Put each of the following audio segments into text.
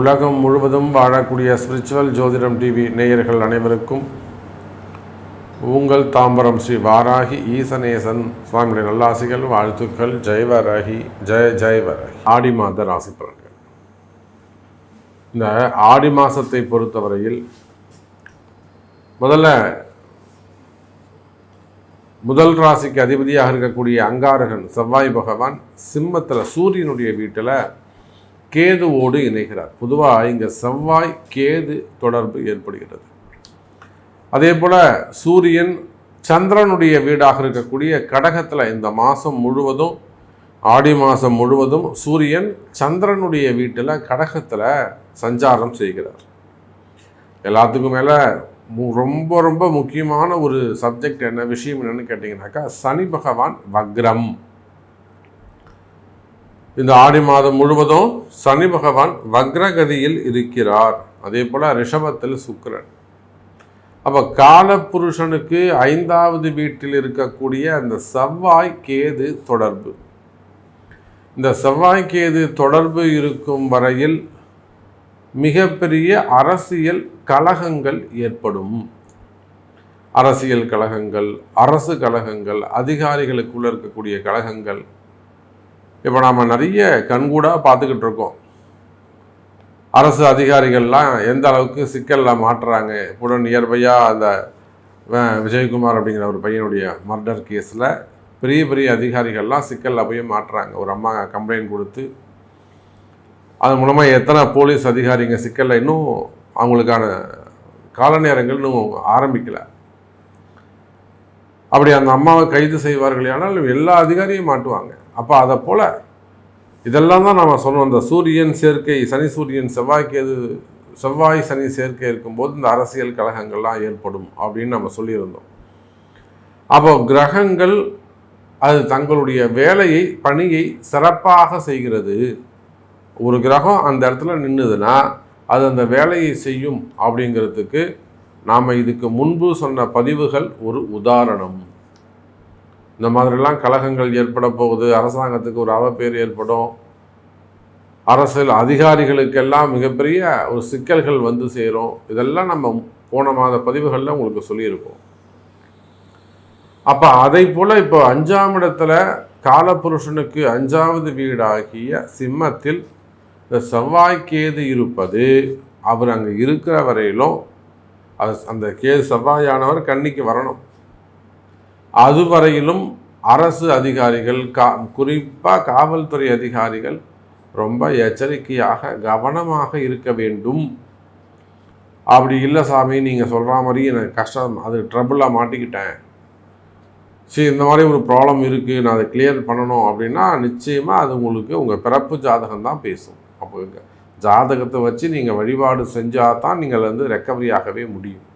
உலகம் முழுவதும் வாழக்கூடிய ஸ்பிரிச்சுவல் ஜோதிடம் டிவி நேயர்கள் அனைவருக்கும் உங்கள் தாம்பரம் ஸ்ரீ வாராகி ஈசநேசன் சுவாமியுடைய நல்லாசிகள் வாழ்த்துக்கள். ஜெய் வராகி ஜெய ஜெய் வராகி. ஆடி மாத ராசி பலன்கள். இந்த ஆடி மாதத்தை பொறுத்தவரையில் முதல்ல முதல் ராசிக்கு அதிபதியாக இருக்கக்கூடிய அங்காரகன் செவ்வாய் பகவான் சிம்மத்தில் சூரியனுடைய வீட்டில் கேதுவோடு இணைகிறார். பொதுவாக இங்கே செவ்வாய் கேது தொடர்பு ஏற்படுகிறது. அதே போல் சூரியன் சந்திரனுடைய வீடாக இருக்கக்கூடிய கடகத்தில் இந்த மாதம் முழுவதும் ஆடி மாதம் முழுவதும் சூரியன் சந்திரனுடைய வீட்டில் கடகத்தில் சஞ்சாரம் செய்கிறார். எல்லாத்துக்கும் மேலே ரொம்ப ரொம்ப முக்கியமான ஒரு சப்ஜெக்ட் என்ன விஷயம் என்னன்னு கேட்டிங்கனாக்கா சனி பகவான் வக்ரம். இந்த ஆடி மாதம் முழுவதும் சனி பகவான் வக்ரகதியில் இருக்கிறார். அதே போல் ரிஷபத்தில் சுக்கரன். அப்போ காலப்புருஷனுக்கு ஐந்தாவது வீட்டில் இருக்கக்கூடிய அந்த செவ்வாய் கேது தொடர்பு. இந்த செவ்வாய் கேது தொடர்பு இருக்கும் வரையில் மிகப்பெரிய அரசியல் கழகங்கள் ஏற்படும். அரசியல் கழகங்கள் அரசு கழகங்கள் அதிகாரிகளுக்குள்ள இருக்கக்கூடிய கழகங்கள். இப்போ நாம் நிறைய கண்கூடாக பார்த்துக்கிட்டு இருக்கோம். அரசு அதிகாரிகள்லாம் எந்த அளவுக்கு சிக்கலில் மாட்டுறாங்க? கூட நியர்பையாக அந்த விஜயகுமார் அப்படிங்கிற ஒரு பையனுடைய மர்டர் கேஸில் பெரிய பெரிய அதிகாரிகள்லாம் சிக்கலில் போய் மாட்டுறாங்க. ஒரு அம்மா கம்ப்ளைண்ட் கொடுத்து அதன் மூலமாக எத்தனை போலீஸ் அதிகாரிங்க சிக்கலில் இன்னும் அவங்களுக்கான கால நேரங்கள் இன்னும் ஆரம்பிக்கலை. அப்படி அந்த அம்மாவை கைது செய்வார்கள் ஆனால் எல்லா அதிகாரியும் மாட்டுவாங்க. அப்போ அதை போல் இதெல்லாம் தான் நம்ம சொன்னோம். இந்த சூரியன் சேர்க்கை சனி சூரியன் செவ்வாய்க்கு எது செவ்வாய் சனி சேர்க்கை இருக்கும்போது இந்த அரசியல் கழகங்கள்லாம் ஏற்படும் அப்படின்னு நம்ம சொல்லியிருந்தோம். அப்போ கிரகங்கள் அது தங்களுடைய வேலையை பணியை சிறப்பாக செய்கிறது. ஒரு கிரகம் அந்த இடத்துல நின்றுதுன்னா அது அந்த வேலையை செய்யும் அப்படிங்கிறதுக்கு நாம் இதுக்கு முன்பு சொன்ன பதிவுகள் ஒரு உதாரணம். இந்த மாதிரிலாம் கழகங்கள் ஏற்பட போகுது அரசாங்கத்துக்கு ஒரு அவப்பேர் ஏற்படும். அரசியல் அதிகாரிகளுக்கெல்லாம் மிகப்பெரிய ஒரு சிக்கல்கள் வந்து சேரும். இதெல்லாம் நம்ம போன மாத பதிவுகளில் உங்களுக்கு சொல்லியிருக்கோம். அப்போ அதை போல் இப்போ அஞ்சாம் இடத்துல காலபுருஷனுக்கு அஞ்சாவது வீடாகிய சிம்மத்தில் இந்த செவ்வாய்க்கேது இருப்பது அவர் அங்கே இருக்கிற வரையிலும் அது அந்த கேது செவ்வாயானவர் கண்ணிக்கு வரணும். அதுவரையிலும் அரசு அதிகாரிகள் கா குறிப்பாக காவல்துறை அதிகாரிகள் ரொம்ப எச்சரிக்கையாக கவனமாக இருக்க வேண்டும். அப்படி இல்லை சாமி நீங்கள் சொல்கிற மாதிரி எனக்கு கஷ்டம் அது ட்ரபுளாக மாட்டிக்கிட்டேன். சரி இந்த மாதிரி ஒரு ப்ராப்ளம் இருக்குது நான் அதை கிளியர் பண்ணணும் அப்படின்னா நிச்சயமாக அது உங்களுக்கு உங்கள் பிறப்பு ஜாதகம் தான் பேசும். அப்போ ஜாதகத்தை வச்சு நீங்கள் வழிபாடு செஞ்சால் தான் நீங்கள் வந்து ரெக்கவரி ஆகவே முடியும்.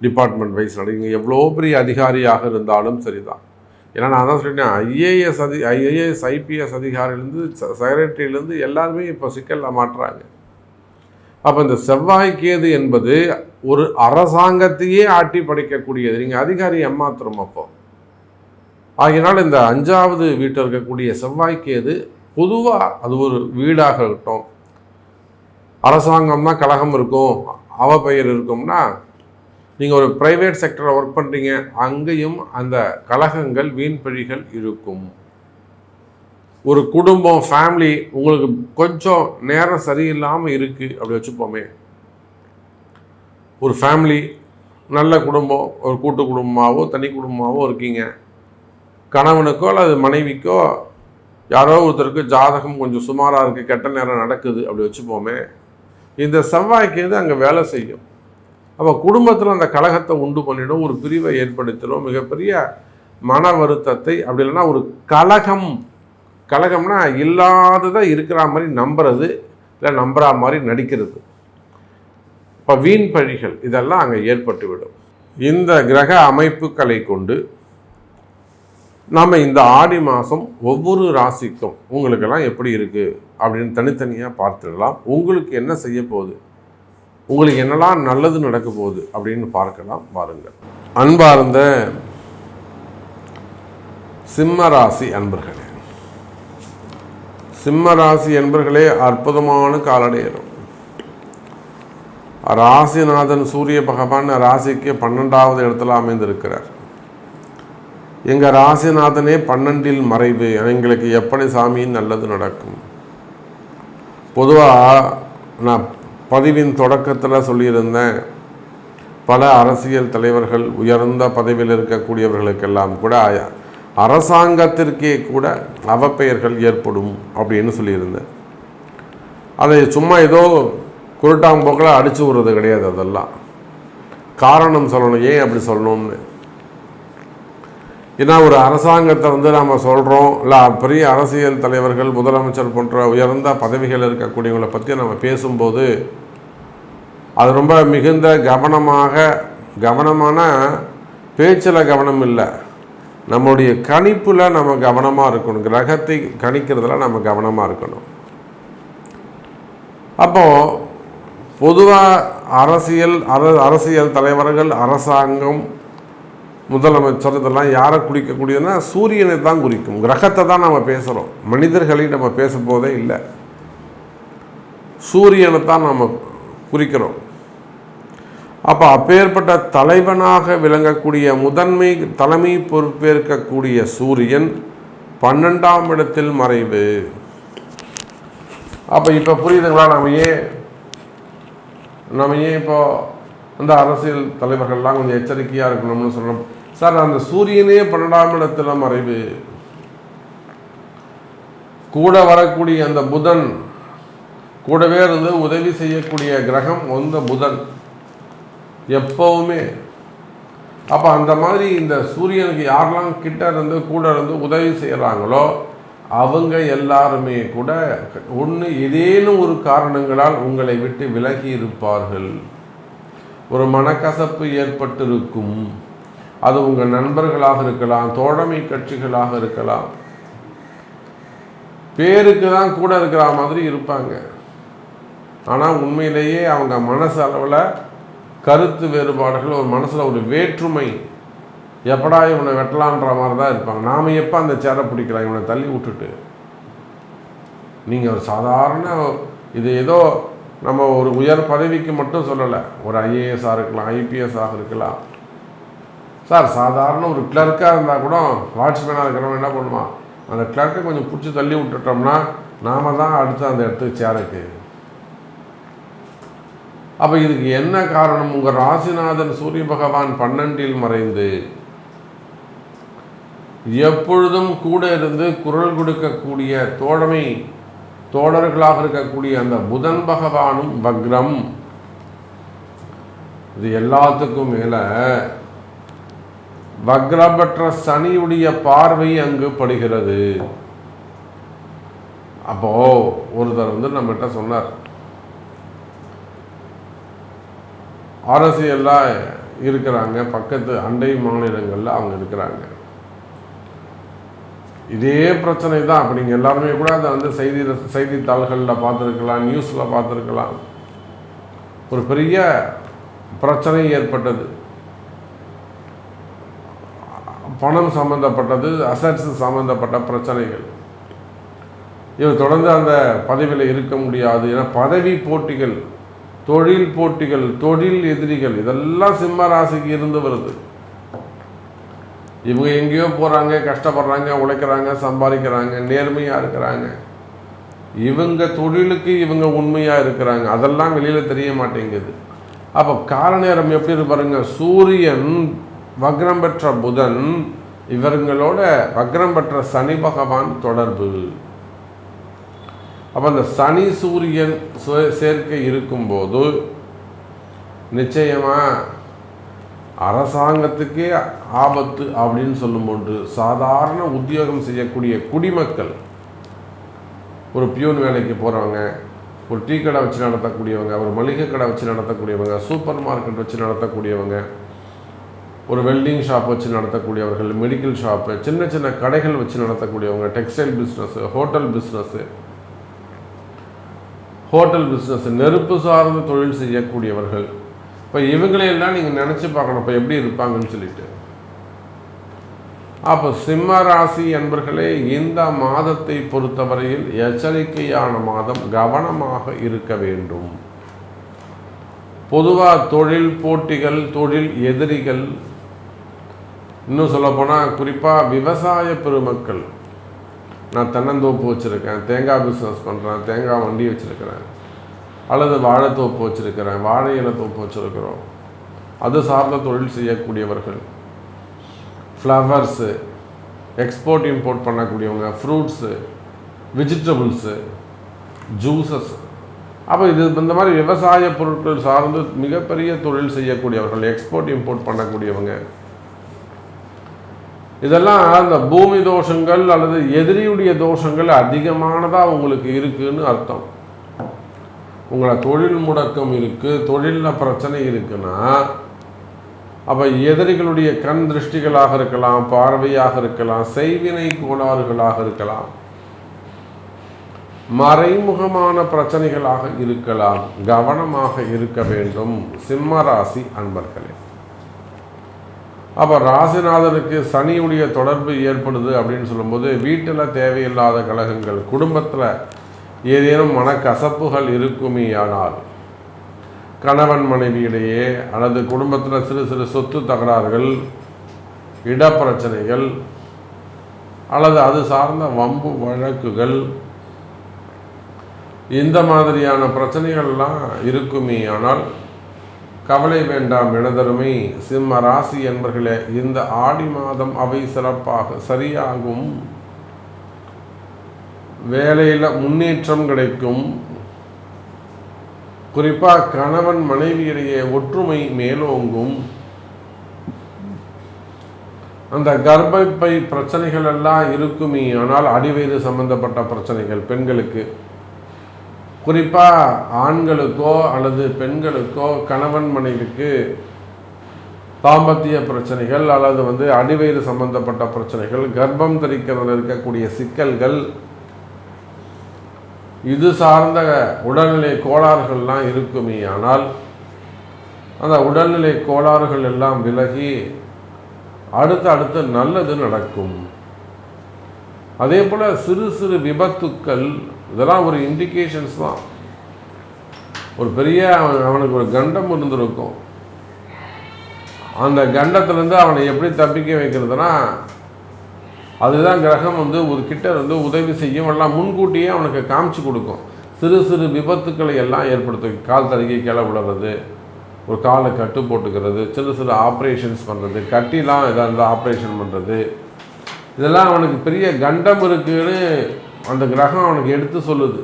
டிபார்ட்மெண்ட் வைஸ் நீங்கள் எவ்வளோ பெரிய அதிகாரியாக இருந்தாலும் சரிதான். ஏன்னா நான் தான் சொல்லிட்டேன் ஐஏஎஸ் அதி ஐஏஎஸ் ஐபிஎஸ் அதிகாரிலேருந்து செக்ரட்டரியிலேருந்து எல்லாருமே இப்போ சிக்கலில் மாட்டுறாங்க. அப்போ இந்த செவ்வாய் கேது என்பது ஒரு அரசாங்கத்தையே ஆட்டி படைக்கக்கூடியது. நீங்கள் அதிகாரி ஏமாத்துறோம் அப்போ. ஆகினால் இந்த அஞ்சாவது வீட்டில் இருக்கக்கூடிய செவ்வாய்க்கேது பொதுவாக அது ஒரு வீடாக இருக்கட்டும். அரசாங்கம் தான் கழகம் இருக்கும் அவ பெயர் இருக்கும்னா நீங்கள் ஒரு ப்ரைவேட் செக்டரில் ஒர்க் பண்ணுறீங்க அங்கேயும் அந்த கழகங்கள் வீண்பழிகள் இருக்கும். ஒரு குடும்பம் ஃபேமிலி உங்களுக்கு கொஞ்சம் நேரம் சரியில்லாமல் இருக்குது அப்படி வச்சுப்போமே. ஒரு ஃபேமிலி நல்ல குடும்பம் ஒரு கூட்டு குடும்பமாகவோ தனி குடும்பமாகவோ இருக்கீங்க. கணவனுக்கோ அல்லது மனைவிக்கோ யாரோ ஒருத்தருக்கு ஜாதகம் கொஞ்சம் சுமாராக இருக்குது கெட்ட நேரம் நடக்குது அப்படி வச்சுப்போமே. இந்த செவ்வாய்க்கு இது அங்கே வேலை செய்யும். அப்போ குடும்பத்தில் அந்த கழகத்தை உண்டு பண்ணிடும் ஒரு பிரிவை ஏற்படுத்திடும். மிகப்பெரிய மன வருத்தத்தை அப்படி இல்லைன்னா ஒரு கலகம். கலகம்னா இல்லாததை இருக்கிற மாதிரி நம்புறது இல்லை நம்புற மாதிரி நடிக்கிறது. இப்போ வீண் பழிகள் இதெல்லாம் அங்கே ஏற்பட்டுவிடும். இந்த கிரக அமைப்புகளை கொண்டு நாம் இந்த ஆடி மாதம் ஒவ்வொரு ராசிக்கும் உங்களுக்கெல்லாம் எப்படி இருக்குது அப்படின்னு தனித்தனியாக பார்த்துடலாம். உங்களுக்கு என்ன செய்ய போகுது? உங்களுக்கு என்னெல்லாம் நல்லது நடக்க போகுது அப்படின்னு பார்க்கலாம். பாருங்கள் அன்பார்ந்த சிம்ம ராசி அன்பர்களே. சிம்ம ராசி என்பர்களே அற்புதமான காலடையிடும் ராசிநாதன் சூரிய பகவான் ராசிக்கு பன்னெண்டாவது இடத்துல அமைந்திருக்கிறார். எங்கள் ராசிநாதனே பன்னெண்டில் மறைவு எங்களுக்கு எப்படி சாமி நல்லது நடக்கும்? பொதுவாக நான் பதிவின் தொடக்கத்தில் சொல்லியிருந்தேன் பல அரசியல் தலைவர்கள் உயர்ந்த பதவியில் இருக்கக்கூடியவர்களுக்கெல்லாம் கூட அரசாங்கத்திற்கே கூட அவப்பெயர்கள் ஏற்படும் அப்படின்னு சொல்லியிருந்தேன். அதை சும்மா ஏதோ குருட்டாம்போக்கில் அடிச்சு விடுறது கிடையாது அதெல்லாம். காரணம் சொல்லணும் ஏன் அப்படி சொல்லணும்னு. ஏன்னா ஒரு அரசாங்கத்தை வந்து நாம் சொல்கிறோம் இல்லை பெரிய அரசியல் தலைவர்கள் முதலமைச்சர் போன்ற உயர்ந்த பதவிகள் இருக்கக்கூடியவங்களை பற்றி நம்ம பேசும்போது அது ரொம்ப மிகுந்த கவனமாக கவனமான பேச்சில் கவனம் இல்லை. நம்முடைய கணிப்பில் நம்ம கவனமாக இருக்கணும். கிரகத்தை கணிக்கிறதுல நம்ம கவனமாக இருக்கணும். அப்போது பொதுவாக அரசியல் அரசியல் தலைவர்கள் அரசாங்கம் முதலமைச்சர் இதெல்லாம் யாரை குறிக்கக்கூடியதுன்னா சூரியனை தான் குறிக்கும். கிரகத்தை தான் நம்ம பேசுகிறோம் மனிதர்களை நம்ம பேசும்போதே இல்லை. சூரியனை தான் நம்ம குறிக்கிறோம். அப்போ அப்பேற்பட்ட தலைவனாக விளங்கக்கூடிய முதன்மை தலைமை பொறுப்பேற்கக்கூடிய சூரியன் பன்னெண்டாம் இடத்தில் மறைவு. அப்போ இப்போ புரியுதுங்களா? நம்ம ஏன் நம்ம ஏன் இப்போ அந்த அரசியல் தலைவர்கள்லாம் கொஞ்சம் எச்சரிக்கையாக இருக்கணும்னு சொல்கிறோம் சார் அந்த சூரியனே பன்னெண்டாம் இடத்துல மறைவு. கூட வரக்கூடிய அந்த புதன் கூடவே இருந்து உதவி செய்யக்கூடிய கிரகம் வந்த புதன் எப்பவுமே. அப்போ அந்த மாதிரி இந்த சூரியனுக்கு யாரெல்லாம் கிட்ட இருந்து கூட இருந்து உதவி செய்கிறாங்களோ அவங்க எல்லாருமே கூட ஒன்று ஏதேனும் ஒரு காரணங்களால் உங்களை விட்டு விலகி இருப்பார்கள். ஒரு மனக்கசப்பு ஏற்பட்டிருக்கும். அது உங்கள் நண்பர்களாக இருக்கலாம் தோழமை கட்சிகளாக இருக்கலாம். பேருக்கு தான் கூட இருக்கிற மாதிரி இருப்பாங்க. ஆனால் உண்மையிலேயே அவங்க மனசு அளவில் கருத்து வேறுபாடுகள் ஒரு மனசில் ஒரு வேற்றுமை எப்படா இவனை வெட்டலான்ற மாதிரி தான் இருப்பாங்க. நாம் எப்போ அந்த சேரை பிடிக்கலாம் இவனை தள்ளி விட்டுட்டு? நீங்கள் ஒரு சாதாரண இது ஏதோ நம்ம ஒரு உயர் பதவிக்கு மட்டும் சொல்லலை. ஒரு ஐஏஎஸ்ஸாக இருக்கலாம் ஐபிஎஸ்ஸாக இருக்கலாம். சார் சாதாரண ஒரு கிளர்க்காக இருந்தால் கூட வாட்ச்மேனாக இருக்கிறவங்க என்ன பண்ணுவான்? அந்த கிளர்க்கை கொஞ்சம் பிடிச்சி தள்ளி விட்டுட்டோம்னா நாம தான் அடுத்து அந்த இடத்துக்கு சேருக்கு அப்போ இதுக்கு என்ன காரணம்? உங்கள் ராசிநாதன் சூரிய பகவான் பன்னெண்டில் மறைந்து எப்பொழுதும் கூட இருந்து குரல் கொடுக்கக்கூடிய தோழமை தோழர்களாக இருக்கக்கூடிய அந்த புதன் பகவானும் வக்ரம். இது எல்லாத்துக்கும் மேலே வக்ரபற்ற சனியுடைய பார்வை அங்கு படுகிறது. அப்போ ஒருத்தர் வந்து நம்மகிட்ட சொன்னார். அரசியல்லாம் இருக்கிறாங்க பக்கத்து அண்டை மாநிலங்களில் அவங்க இருக்கிறாங்க. இதே பிரச்சனை தான் அப்போ நீங்கள் எல்லாருமே கூட அதை வந்து செய்தி செய்தித்தாள்களில் பார்த்துருக்கலாம் நியூஸில் பார்த்துருக்கலாம். ஒரு பெரிய பிரச்சனை ஏற்பட்டது. பணம் சம்மந்தப்பட்டது அசட்ஸ் சம்மந்தப்பட்ட பிரச்சனைகள். இவர் தொடர்ந்து அந்த பதவியில் இருக்க முடியாது. ஏன்னா பதவி போட்டிகள் தொழில் போட்டிகள் தொழில் எதிரிகள் இதெல்லாம் சிம்ம ராசிக்கு இருந்து வருது. இவங்க எங்கேயோ போகிறாங்க கஷ்டப்படுறாங்க உழைக்கிறாங்க சம்பாதிக்கிறாங்க நேர்மையாக இருக்கிறாங்க. இவங்க தொழிலுக்கு இவங்க உண்மையாக இருக்கிறாங்க. அதெல்லாம் வெளியில் தெரிய மாட்டேங்குது. அப்போ கால நேரம் எப்படி இருப்பாருங்க சூரியன் வக்ரம் பெற்ற புதன் இவர்களோட வக்ரம் பெற்ற சனி பகவான் தொடர்பு. அப்போ அந்த சனி சூரியன் சேர்க்கை இருக்கும்போது நிச்சயமாக அரசாங்கத்துக்கே ஆபத்து அப்படின்னு சொல்லும்போது சாதாரண உத்தியோகம் செய்யக்கூடிய குடிமக்கள் ஒரு பியூன் வேலைக்கு போகிறவங்க ஒரு டீ கடை வச்சு நடத்தக்கூடியவங்க ஒரு மளிகை கடை வச்சு நடத்தக்கூடியவங்க சூப்பர் மார்க்கெட் வச்சு நடத்தக்கூடியவங்க ஒரு வெல்டிங் ஷாப் வச்சு நடத்தக்கூடியவர்கள் மெடிக்கல் ஷாப்பு சின்ன சின்ன கடைகள் வச்சு நடத்தக்கூடியவங்க textile business hotel business hotel business நெருப்பு சார்ந்த தொழில் செய்யக்கூடியவர்கள். இப்போ இவங்களையெல்லாம் நீங்கள் நினச்சி பார்க்கணும் இப்போ எப்படி இருப்பாங்கன்னு சொல்லிட்டு. அப்போ சிம்ம ராசி என்பர்களே இந்த மாதத்தை பொறுத்தவரையில் எச்சரிக்கையான மாதம் கவனமாக இருக்க வேண்டும். பொதுவாக தொழில் போட்டிகள் தொழில் எதிரிகள் இன்னும் சொல்லப்போனால் குறிப்பாக விவசாய பெருமக்கள். நான் தென்னந்தோப்பு வச்சுருக்கேன் தேங்காய் பிஸ்னஸ் பண்ணுறேன் தேங்காய் வண்டி வச்சுருக்கிறேன் அல்லது வாழைத்தோப்பு வச்சுருக்கிறேன் வாழை இலை தோப்பு வச்சுருக்கிறோம். அது சார்ந்த தொழில் செய்யக்கூடியவர்கள். ஃப்ளவர்ஸு எக்ஸ்போர்ட் இம்போர்ட் பண்ணக்கூடியவங்க ஃப்ரூட்ஸு வெஜிடபிள்ஸு ஜூஸஸ் அப்போ இது இந்த மாதிரி விவசாய பொருட்கள் சார்ந்து மிகப்பெரிய தொழில் செய்யக்கூடியவர்கள் எக்ஸ்போர்ட் இம்போர்ட் பண்ணக்கூடியவங்க. இதெல்லாம் அந்த பூமி தோஷங்கள் அல்லது எதிரியுடைய தோஷங்கள் அதிகமானதாக உங்களுக்கு இருக்குன்னு அர்த்தம். உங்களை தொழில் முடக்கம் இருக்குது தொழிலில் பிரச்சனை இருக்குன்னா அப்போ எதிரிகளுடைய கண் திருஷ்டிகளாக இருக்கலாம் பார்வையாக இருக்கலாம் செய்வினை கோளாறுகளாக இருக்கலாம் மறைமுகமான பிரச்சனைகளாக இருக்கலாம் கவனமாக இருக்க வேண்டும். சிம்ம ராசி அன்பர்களே. அப்போ ராசிநாதனுக்கு சனியுடைய தொடர்பு ஏற்படுது அப்படின்னு சொல்லும்போது வீட்டில் தேவையில்லாத கழகங்கள் குடும்பத்தில் ஏதேனும் மனக்கசப்புகள் இருக்குமே ஆனால் கணவன் மனைவியிடையே அல்லது குடும்பத்தில் சிறு சிறு சொத்து தகராறுகள் இடப்பிரச்சனைகள் அல்லது அது சார்ந்த வம்பு வழக்குகள் இந்த மாதிரியான பிரச்சனைகள்லாம் இருக்குமே ஆனால் கவலை வேண்டாம் எனதருமை சிம்ம ராசி என்பர்களே இந்த ஆடி மாதம் அவை சிறப்பாக சரியாகும். வேலையில் முன்னேற்றம் கிடைக்கும். குறிப்பாக கணவன் மனைவியிடையே ஒற்றுமை மேலோங்கும். அந்த கர்ப்பப்பை பிரச்சனைகள் எல்லாம் இருக்குமே ஆனால் அடிவயிறு சம்பந்தப்பட்ட பிரச்சனைகள் பெண்களுக்கு. குறிப்பாக ஆண்களுக்கோ அல்லது பெண்களுக்கோ கணவன் மனைவிக்கு தாம்பத்திய பிரச்சனைகள் அல்லது வந்து அடிவயிறு சம்பந்தப்பட்ட பிரச்சனைகள் கர்ப்பம் தரிக்கிறதுல இருக்கக்கூடிய சிக்கல்கள் இது சார்ந்த உடல்நிலை கோளாறுகள்லாம் இருக்குமே ஆனால் அந்த உடல்நிலை கோளாறுகள் எல்லாம் விலகி அடுத்து அடுத்து நல்லது நடக்கும். அதே போல் சிறு சிறு விபத்துக்கள் இதெல்லாம் ஒரு இண்டிகேஷன்ஸ் தான். ஒரு பெரிய அவனுக்கு ஒரு கண்டம் இருந்திருக்கும். அந்த கண்டத்துலேருந்து அவனை எப்படி தப்பிக்க வைக்கிறதுனா அதுதான் கிரகம் வந்து ஒரு கிட்ட வந்து உதவி செய்யும். எல்லாம் முன்கூட்டியே அவனுக்கு காமிச்சு கொடுக்கும். சிறு சிறு விபத்துக்களை எல்லாம் ஏற்படுத்தும். கால் தருகி கிளை விடுறது ஒரு காலை கட்டு போட்டுக்கிறது சிறு சிறு ஆப்ரேஷன்ஸ் பண்ணுறது கட்டிலாம் ஏதாவது இருந்தால் ஆப்ரேஷன் பண்ணுறது இதெல்லாம் அவனுக்கு பெரிய கண்டம் இருக்குன்னு அந்த கிரகம் அவனுக்கு எடுத்து சொல்லுது.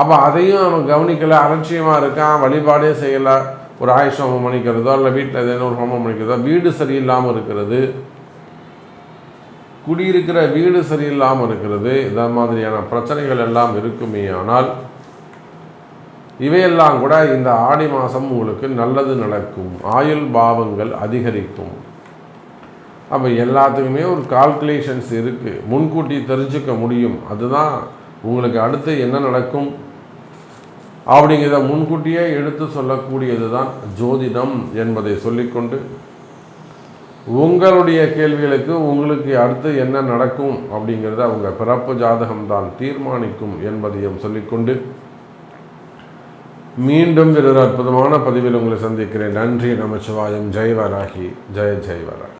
அப்போ அதையும் அவன் கவனிக்கலை. அலட்சியமாக இருக்கான். வழிபாடே செய்யலை. ஒரு ஆயுஷ் ஹோமம் பண்ணிக்கிறதோ இல்லை வீட்டில் ஏதேனும் ஒரு ஹோமம் பண்ணிக்கிறதோ வீடு சரியில்லாமல் இருக்கிறது. குடியிருக்கிற வீடு சரியில்லாமல் இருக்கிறது. இந்த மாதிரியான பிரச்சனைகள் எல்லாம் இருக்குமே ஆனால் இவையெல்லாம் கூட இந்த ஆடி மாதம் உங்களுக்கு நல்லது நடக்கும். ஆயுள் பாவங்கள் அதிகரிக்கும். அப்போ எல்லாத்துக்குமே ஒரு கால்குலேஷன்ஸ் இருக்குது முன்கூட்டி தெரிஞ்சுக்க முடியும். அதுதான் உங்களுக்கு அடுத்து என்ன நடக்கும்? அப்படிங்கிறத முன்கூட்டியே எடுத்து சொல்லக்கூடியது தான் ஜோதிடம் என்பதை சொல்லிக்கொண்டு உங்களுடைய கேள்விகளுக்கு உங்களுக்கு அடுத்து என்ன நடக்கும் அப்படிங்கிறத அவங்க பிறப்பு ஜாதகம்தான் தீர்மானிக்கும் என்பதையும் சொல்லிக்கொண்டு மீண்டும் வேறொரு அற்புதமான பதிவில் உங்களை சந்திக்கிறேன். நன்றி நமச்சிவாயம். ஜெய்வராகி. ஜெய ஜெய்வராகி.